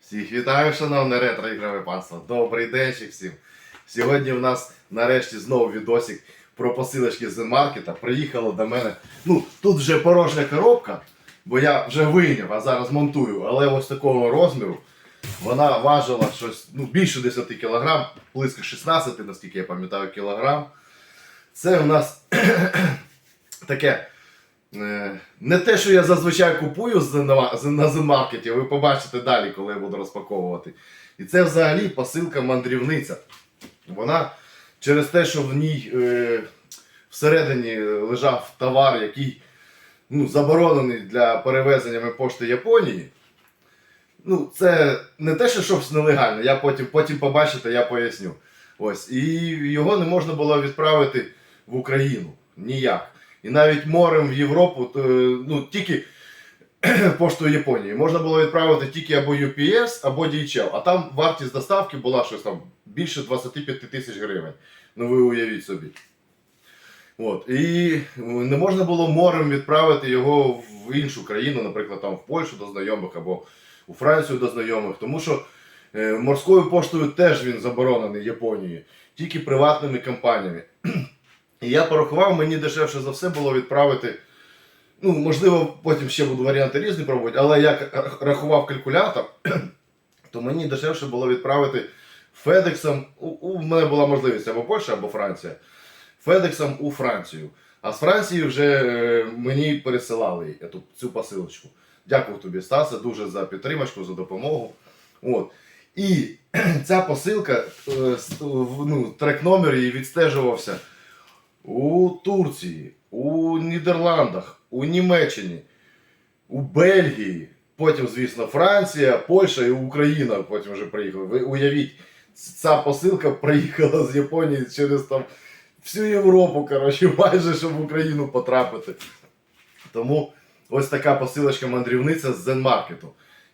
Всіх вітаю, шановне ретро ігрове панство. Добрий день ще всім. Сьогодні в нас нарешті знову відосик про посилочки з маркета. Приїхало до мене. Ну, тут вже порожня коробка, бо я вже вийняв, а зараз монтую. Але ось такого розміру. Вона важила щось ну, більше 10 кг, близько 16, наскільки я пам'ятаю, кілограм. Це у нас таке. Е, Не те, що я зазвичай купую на, Зенмаркеті, ви побачите далі, коли я буду розпаковувати. І це взагалі посилка мандрівниця. Вона через те, що в ній е, всередині лежав товар, який ну, заборонений для перевезення пошти Японії. Ну, це не те, що щось нелегальне, я потім, потім побачите, я поясню. Ось. І його не можна було відправити в Україну. Ніяк. І навіть морем в Європу, то, ну, тільки поштою Японії. Можна було відправити тільки або UPS, або DHL. А там вартість доставки була щось там більше 25 тисяч гривень. Ну ви уявіть собі. От. І не можна було морем відправити його в іншу країну, наприклад, там в Польщу до знайомих або у Францію до знайомих, тому що е, морською поштою теж він заборонений Японією, тільки приватними компаніями. І я порахував, мені дешевше за все було відправити. Ну, можливо, потім ще буду варіанти різні пробувати, але як рахував калькулятор, то мені дешевше було відправити Федексом. У, у мене була можливість або Польща, або Франція. Федексом у Францію. А з Франції вже е, мені пересилали ету- цю посилочку. Дякую тобі, Стасе, дуже за підтримку, за допомогу. От. І ця посилка, е, ну, трек номер її відстежувався у Турції, у Нідерландах, у Німеччині, у Бельгії, потім, звісно, Франція, Польща і Україна потім вже приїхали. Ви уявіть, ця посилка приїхала з Японії через там всю Європу, коротше, майже щоб в Україну потрапити. Тому ось така посилочка мандрівниця з Зенмаркету.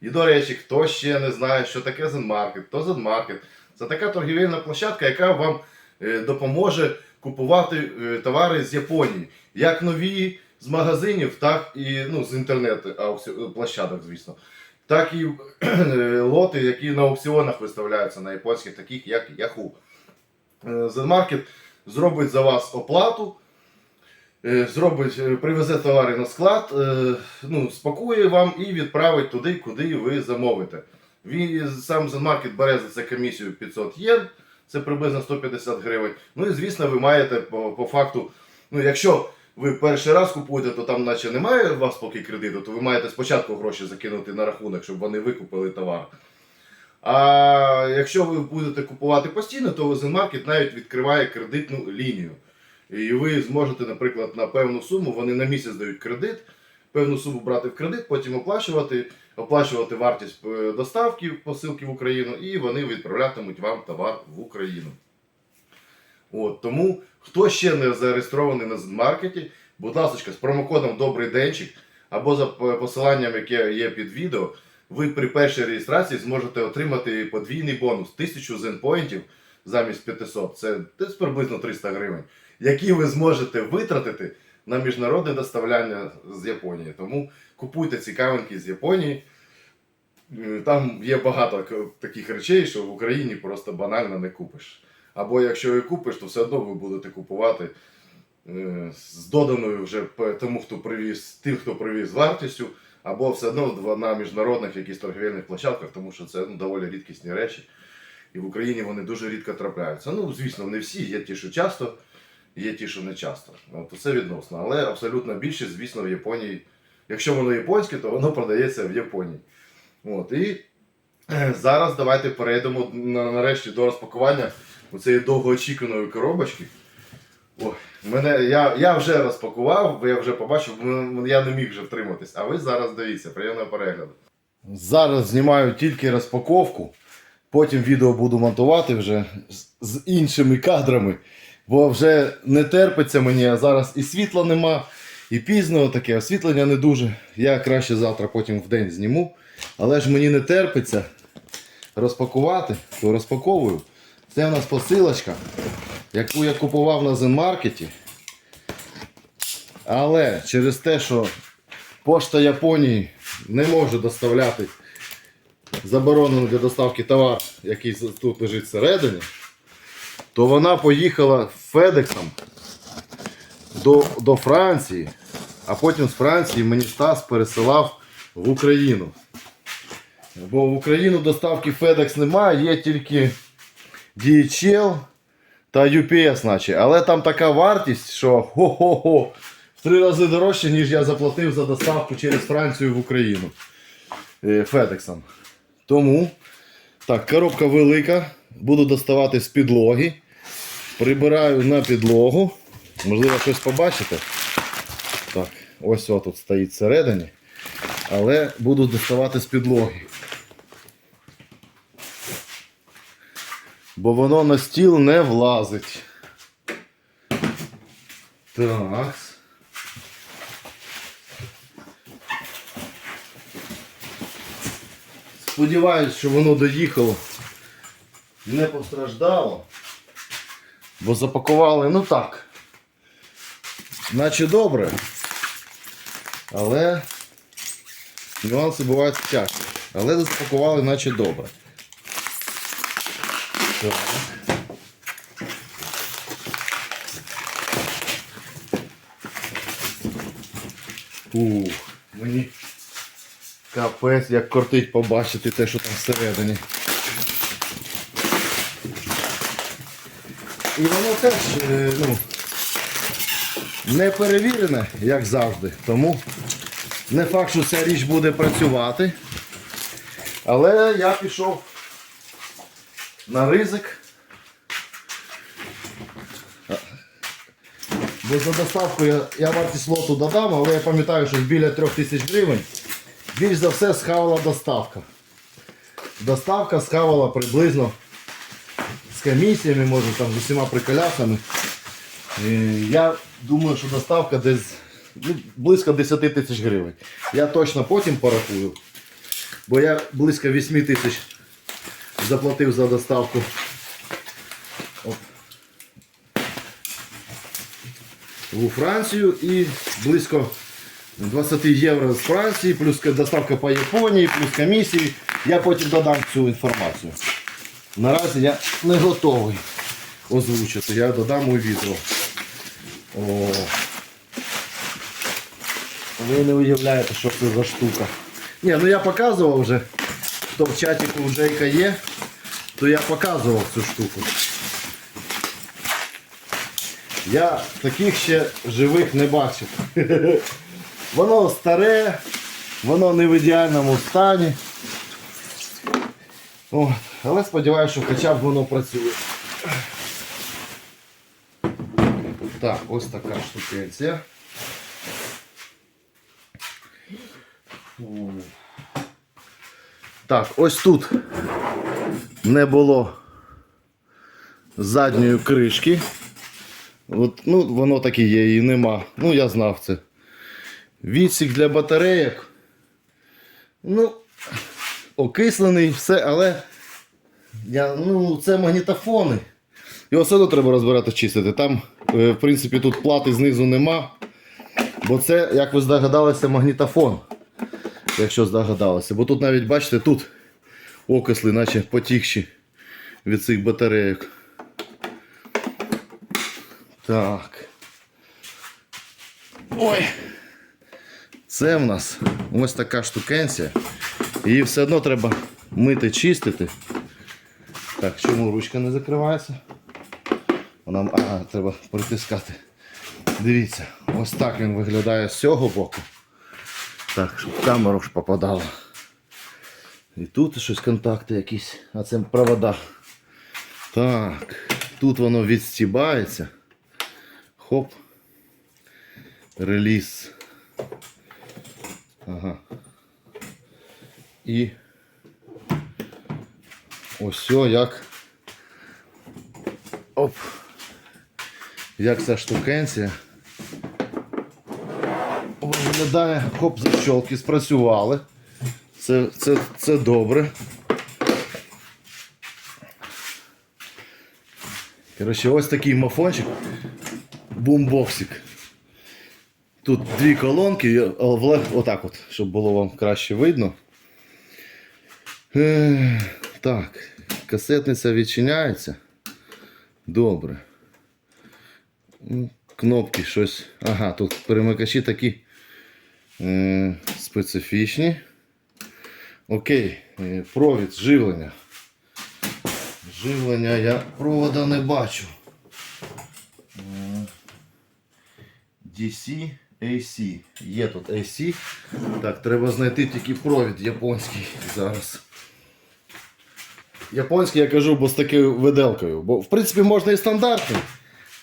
І до речі, хто ще не знає, що таке Зенмаркет, то Зенмаркет. Це така торгівельна площадка, яка вам е, допоможе купувати е, товари з Японії. Як нові з магазинів, так і ну, з інтернет-площадок, звісно. Так і е, лоти, які на аукціонах виставляються на японських, таких як Yahoo. Зенмаркет зробить за вас оплату, е, зробить, привезе товари на склад, ну, спакує вам і відправить туди, куди ви замовите. Він сам Зенмаркет бере за це комісію 500 єн, це приблизно 150 гривень. Ну і звісно, ви маєте по, по факту, ну якщо ви перший раз купуєте, то там наче немає у вас поки кредиту, то ви маєте спочатку гроші закинути на рахунок, щоб вони викупили товар. А якщо ви будете купувати постійно, то Зенмаркет навіть відкриває кредитну лінію. І ви зможете, наприклад, на певну суму, вони на місяць дають кредит, певну суму брати в кредит, потім оплачувати, оплачувати вартість е, доставки посилки в Україну, і вони відправлятимуть вам товар в Україну. От, тому, хто ще не зареєстрований на Зенмаркеті, будь ласка, з промокодом Добрий денчик або за посиланням, яке є під відео, ви при першій реєстрації зможете отримати подвійний бонус 1000 зенпоінтів замість 500. Це десь приблизно 300 гривень, які ви зможете витратити на міжнародне доставляння з Японії. Тому купуйте цікавинки з Японії. Е, Там є багато таких речей, що в Україні просто банально не купиш. Або якщо і купиш, то все одно ви будете купувати е, з доданою вже тому, хто привіз, тим, хто привіз вартістю, або все одно на міжнародних якісь торгівельних площадках, тому що це ну, доволі рідкісні речі. І в Україні вони дуже рідко трапляються. Ну, звісно, не всі, є ті, що часто, є ті, що не часто. От це відносно. Але абсолютно більшість, звісно, в Японії. Якщо воно японське, то воно продається в Японії. От, і е, зараз давайте перейдемо нарешті до розпакування цієї довгоочікуваної коробочки. О, мене, я, я вже розпакував, я вже побачив, я не міг вже втриматись. А ви зараз дивіться, приємного перегляду. Зараз знімаю тільки розпаковку. Потім відео буду монтувати вже з іншими кадрами. Бо вже не терпиться мені, а зараз і світла нема, і пізно таке освітлення не дуже. Я краще завтра потім в день зніму. Але ж мені не терпиться розпакувати, то розпаковую. Це у нас посилочка, яку я купував на Зенмаркеті. Але через те, що пошта Японії не може доставляти заборонений для доставки товар, який тут лежить всередині, то вона поїхала Федексом до, до Франції, а потім з Франції мені Стас пересилав в Україну. Бо в Україну доставки FedEx немає, є тільки DHL та UPS, наче. Але там така вартість, що хо-хо-хо, в три рази дорожче, ніж я заплатив за доставку через Францію в Україну е, Федексом. Тому так, коробка велика. Буду доставати з підлоги. Прибираю на підлогу. Можливо, щось побачите. Так, ось о тут стоїть всередині. Але буду доставати з підлоги. Бо воно на стіл не влазить. Так. Сподіваюсь, що воно доїхало. Не постраждало. Бо запакували, ну так. Наче добре. Але нюанси бувають тяжкі. Але запакували наче добре. Ух, мені капець, як кортить побачити те, що там всередині. І воно теж е, ну, не перевірене, як завжди. Тому не факт, що ця річ буде працювати. Але я пішов на ризик. Бо за доставку я, я вартість лоту додам, але я пам'ятаю, що біля 3000 гривень більш за все схавала доставка. Доставка схавала приблизно з комісіями, може там з усіма приколясами. Е, Я думаю, що доставка десь ну, близько 10 тисяч гривень. Я точно потім порахую. Бо я близько 8 тисяч заплатив за доставку. У Францію і близько 20 євро з Франції, плюс доставка по Японії, плюс комісії. Я потім додам цю інформацію. Наразі я не готовий озвучити, я додам у відео. О. Ви не уявляєте, що це за штука. Ні, ну я показував вже, хто в чаті у Джейка є, то я показував цю штуку. Я таких ще живих не бачив. Воно старе, воно не в ідеальному стані. От. Але сподіваюся, що хоча б воно працює. Так, ось така штукенція. Так, ось тут не було задньої кришки. От, ну, воно так і є, її нема. Ну, я знав це. Відсік для батарейок. Ну, окислений, все, але я, ну, це магнітофони. Його все одно треба розбирати, чистити. Там, е, в принципі, тут плати знизу нема. Бо це, як ви здогадалися, магнітофон. Якщо здогадалися. Бо тут навіть, бачите, тут окисли, наче потікші від цих батарейок. Так. Ой. Це в нас ось така штукенція. Її все одно треба мити, чистити. Так, чому ручка не закривається? Вона, ага, треба притискати. Дивіться, ось так він виглядає з цього боку. Так, щоб в камеру ж попадало. І тут щось контакти якісь, а це провода. Так, тут воно відстібається. Хоп. Реліз. Ага. І ось як. Оп. Як ця штукенція. Виглядає, хоп, защолки спрацювали. Це, це, це добре. Коротше, ось такий мафончик. Бумбоксик. Тут дві колонки, отак от, щоб було вам краще видно. Е, Так, касетниця відчиняється. Добре. Ну, Кнопки щось. Ага, тут перемикачі такі е, специфічні. Окей, е, провід, живлення. Живлення я провода не бачу. Е, DC, AC. Є тут AC. Так, треба знайти тільки провід японський зараз. Японський я кажу, бо з такою виделкою. Бо в принципі можна і стандартний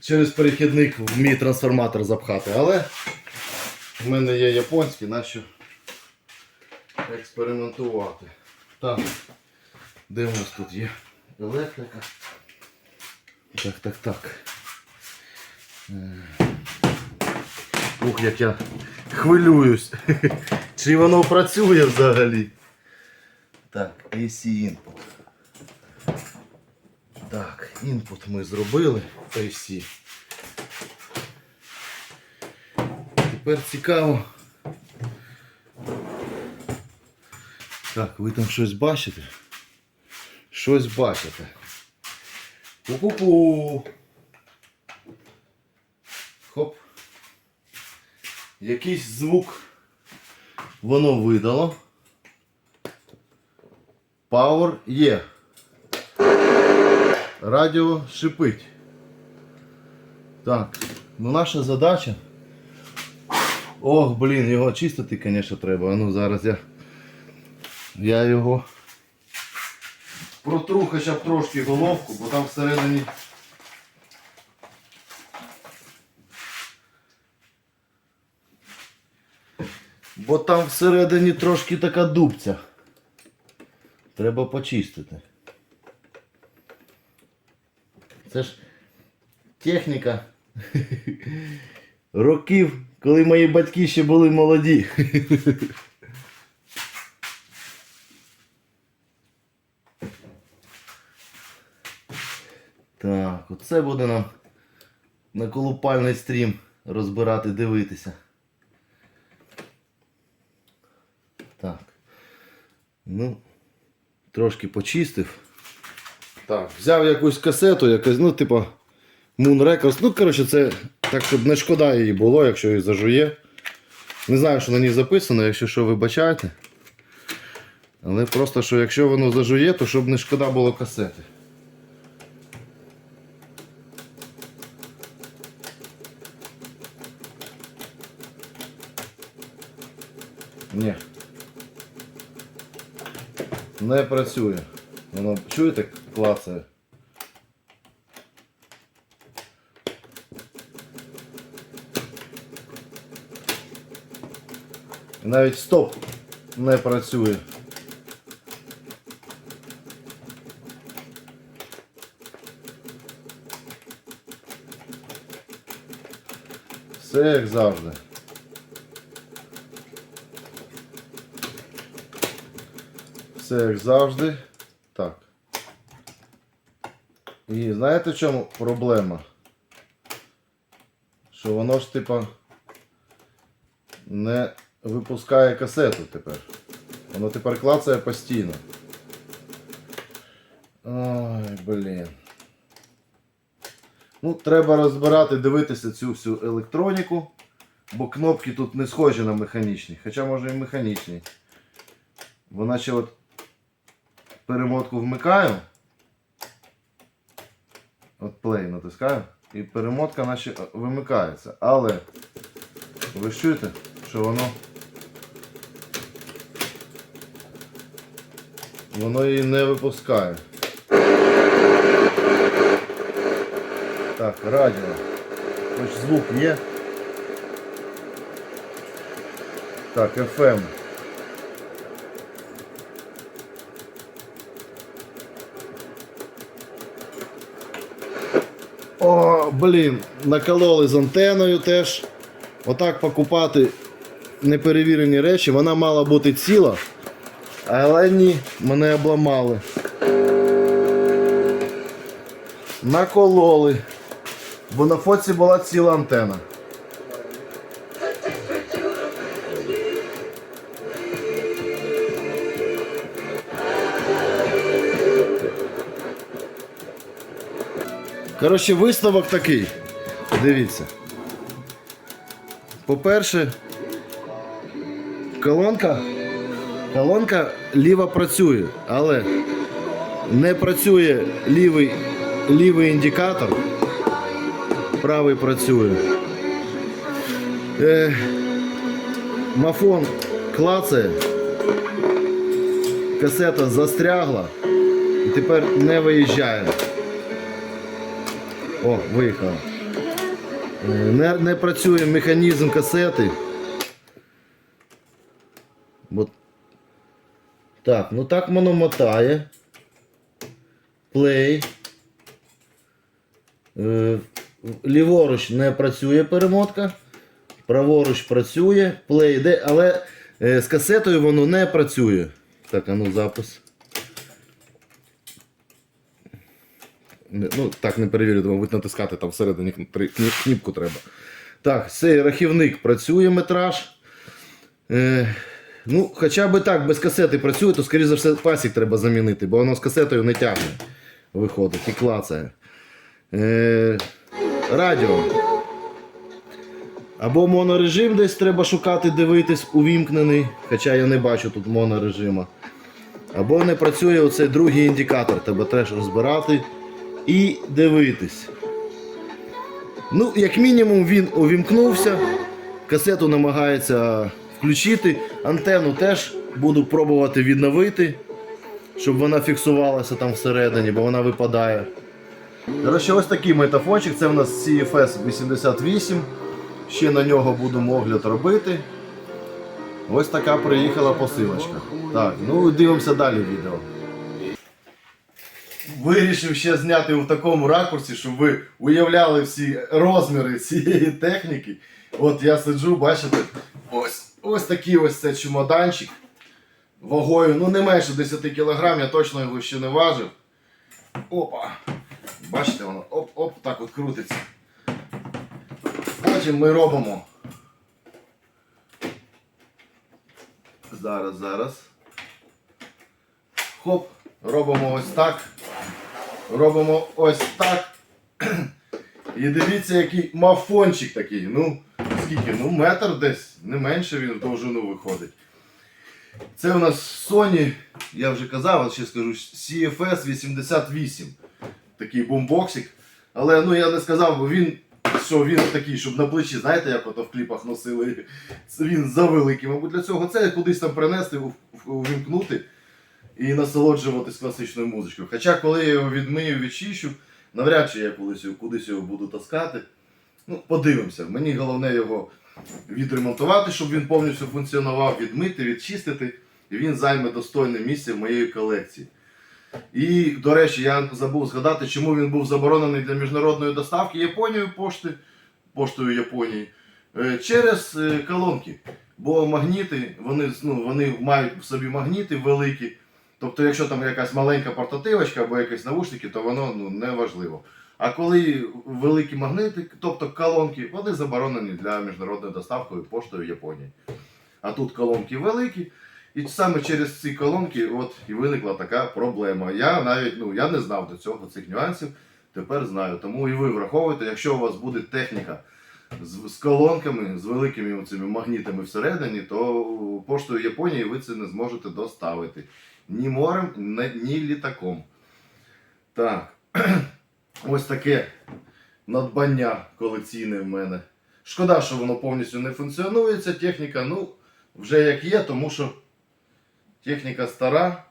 через перехідник в мій трансформатор запхати, але в мене є японський, нащо експериментувати. Так, де у нас тут є електрика? Так, так, так. Е. Ух, як я хвилююсь. Чи воно працює взагалі? Так, AC input. Так, інпут ми зробили AC. Тепер цікаво. Так, ви там щось бачите? Щось бачите. Пу-пу-пу. Хоп. Якийсь звук воно видало. Power є. Радіо шипить. Так, ну наша задача. Ох, блін, його чистити, звісно, треба. А ну зараз я. Я його протру хоча б трошки головку, бо там всередині. Бо там всередині трошки така дубця. Треба почистити. Це ж техніка років, коли мої батьки ще були молоді. Так, оце буде нам на колупальний стрім розбирати, дивитися. Так. Ну, трошки почистив. Так, взяв якусь касету, якась, ну, типа Moon Records. Ну, коротше, це так, щоб не шкода її було, якщо її зажує. Не знаю, що на ній записано, якщо що, вибачайте. Але просто, що якщо воно зажує, то щоб не шкода було касети. Ні. Не працює. Воно чуєте, клацає. Навіть стоп не працює. Все як завжди. Все як завжди. Так. І знаєте в чому проблема? Що воно ж типа не випускає касету тепер. Воно тепер клацає постійно. Ой, блін. Ну, треба розбирати, дивитися цю всю електроніку, бо кнопки тут не схожі на механічні, хоча може і механічні. Бо наче от перемотку вмикаю. От play натискаю. І перемотка наче вимикається. Але ви ж чуєте, що воно. Воно її не випускає. Так, радіо. Хоч звук є. Так, FM. О, блін, накололи з антеною теж. Отак покупати неперевірені речі. Вона мала бути ціла, але ні, мене обламали. Накололи. Бо на фоці була ціла антена. Коротше, висновок такий. Дивіться. По-перше, колонка, колонка ліва працює, але не працює лівий, лівий індикатор, правий працює. Е, мафон клацає, касета застрягла і тепер не виїжджає. О, виїхала. Е, Не, не працює механізм касети. Бо... Так, ну так воно мотає. Плей. Е, ліворуч не працює перемотка. Праворуч працює. Плей йде, але е, з касетою воно не працює. Так, а ну запис. Ну, так не перевірю, мабуть, натискати там всередині кн- кніпку треба. Так, цей рахівник працює метраж. Е, ну, хоча б так, без касети працює, то, скоріше за все, пасік треба замінити, бо воно з касетою не тягне. Виходить і клацає. Е, радіо. Або монорежим десь треба шукати, дивитись, увімкнений, хоча я не бачу тут монорежима. Або не працює оцей другий індикатор, тебе теж розбирати і дивитись. Ну, як мінімум, він увімкнувся, касету намагається включити, антенну теж буду пробувати відновити, щоб вона фіксувалася там всередині, бо вона випадає. Коротше, ось такий метафончик, це в нас CFS 88. Ще на нього будемо огляд робити. Ось така приїхала посилочка. Так, ну дивимося далі відео. Вирішив ще зняти в такому ракурсі, щоб ви уявляли всі розміри цієї техніки. От я сиджу, бачите, ось, ось такий ось це чемоданчик. Вагою, ну не менше 10 кг, я точно його ще не важив. Опа! Бачите, воно оп-оп, так от крутиться. Потім ми робимо. Зараз, зараз. Хоп, робимо ось так. Робимо ось так. І дивіться, який мафончик такий. Ну, скільки? Ну, метр десь, не менше він в довжину виходить. Це у нас Sony, я вже казав, а ще скажу, CFS 88. Такий бомбоксик. Але ну я не сказав, бо він, що він такий, щоб на плечі, знаєте, як ото в кліпах носили. Він завеликий, мабуть, для цього. Це кудись там принести, увімкнути і насолоджуватись класичною музичкою. Хоча, коли я його відмию, відчищу, навряд чи я колись кудись його буду таскати. Ну, подивимося. Мені головне його відремонтувати, щоб він повністю функціонував, відмити, відчистити, і він займе достойне місце в моєї колекції. І, до речі, я забув згадати, чому він був заборонений для міжнародної доставки Японією пошти, поштою Японії е, через е, колонки. Бо магніти, вони, ну, вони мають в собі магніти великі. Тобто, якщо там якась маленька портативочка або якісь навушники, то воно ну, не важливо. А коли великі магнити, тобто колонки, вони заборонені для міжнародної доставки поштою Японії. А тут колонки великі, і саме через ці колонки от і виникла така проблема. Я навіть ну, я не знав до цього цих нюансів, тепер знаю. Тому і ви враховуйте, якщо у вас буде техніка з, з колонками, з великими цими магнітами всередині, то поштою Японії ви це не зможете доставити. Ні морем, ні, літаком. Так. Ось таке надбання колекційне в мене. Шкода, що воно повністю не функціонує, ця техніка. Ну, вже як є, тому що техніка стара,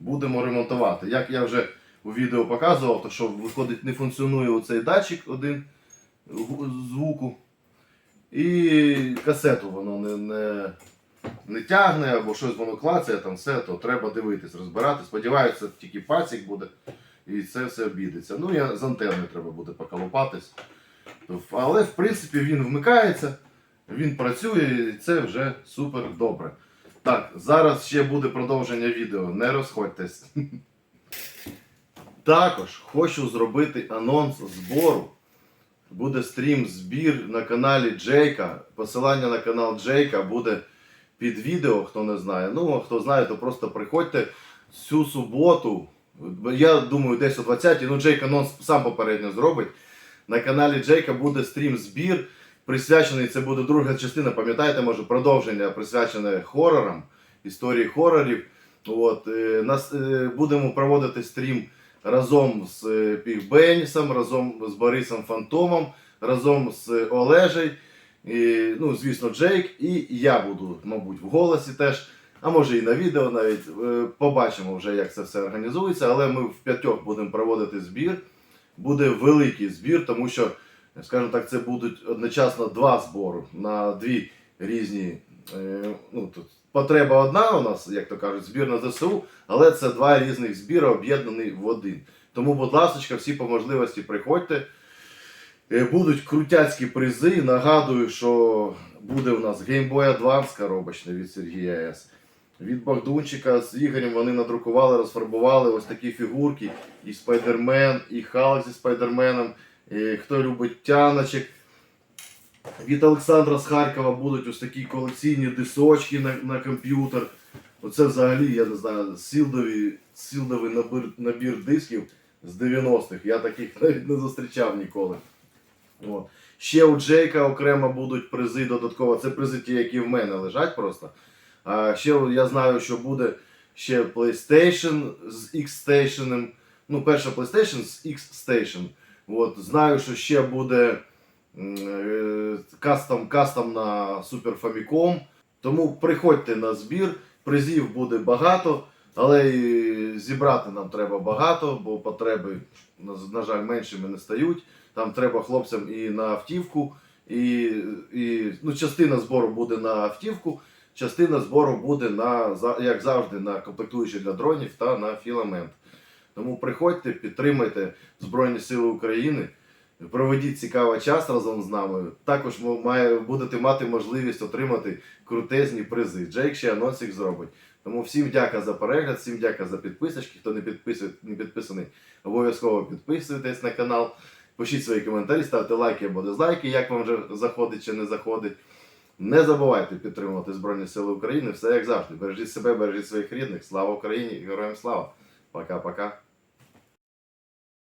будемо ремонтувати. Як я вже у відео показував, то що виходить, не функціонує оцей датчик один звуку. І касету воно не, не, не тягне, або щось воно клацає, там все, то треба дивитись, розбирати. Сподіваюся, тільки пасік буде і це все обійдеться. Ну, я з антенною треба буде поколупатись. Але в принципі він вмикається, він працює і це вже супер добре. Так, зараз ще буде продовження відео, не розходьтесь. Також хочу зробити анонс збору. Буде стрім збір на каналі Джейка. Посилання на канал Джейка буде під відео, хто не знає. Ну, а хто знає, то просто приходьте цю суботу, Я думаю, десь о 20-й, ну Джейк анонс сам попередньо зробить. На каналі Джейка буде стрім збір, присвячений, це буде друга частина, пам'ятаєте, може, продовження присвячене хорорам, історії хорорів. От, е, нас, е, будемо проводити стрім разом з е, Півбенісом, разом з Борисом Фантомом, разом з Олежей. І, ну, звісно, Джейк, і я буду, мабуть, в голосі теж. А може і на відео навіть Е, побачимо вже, як це все організується. Але ми в п'ятьох будемо проводити збір. Буде великий збір, тому що, скажімо так, це будуть одночасно два збори на дві різні. е, Ну, тут потреба одна у нас, як то кажуть, збір на ЗСУ, але це два різних збіри об'єднані в один. Тому, будь ласка, всі по можливості приходьте. Е, Будуть крутяцькі призи. Нагадую, що буде у нас Game Boy Advance коробочний від Сергія С. Від Богдунчика з Ігорем вони надрукували, розфарбували ось такі фігурки. І Спайдермен, і Халк зі Спайдерменом. І хто любить тяночок. Від Олександра з Харкова будуть ось такі колекційні дисочки на, на комп'ютер. Оце взагалі, я не знаю, сілдовий, сілдовий набір, набір дисків з 90-х. Я таких навіть не зустрічав ніколи. От. Ще у Джейка окремо будуть призи додатково. Це призи ті, які в мене лежать просто. А ще я знаю, що буде ще PlayStation з X-Station. Ну, перша PlayStation з X-Station. От, знаю, що ще буде е, кастом, кастом на Super Famicom. Тому приходьте на збір, призів буде багато, але і зібрати нам треба багато, бо потреби, на жаль, меншими не стають. Там треба хлопцям і на автівку, і, і ну, частина збору буде на автівку, частина збору буде на, як завжди, на комплектуючі для дронів та на філамент. Тому приходьте, підтримайте Збройні Сили України, проведіть цікавий час разом з нами. Також має, будете мати можливість отримати крутезні призи. Джейк ще анонсик зробить. Тому всім дяка за перегляд, всім дяка за підписочки. Хто не, підписує, не підписаний, обов'язково підписуйтесь на канал. Пишіть свої коментарі, ставте лайки або дизлайки, як вам вже заходить чи не заходить. Не забувайте підтримувати Збройні Сили України. Все як завжди. Бережіть себе, бережіть своїх рідних. Слава Україні і героям слава! Пока-пока.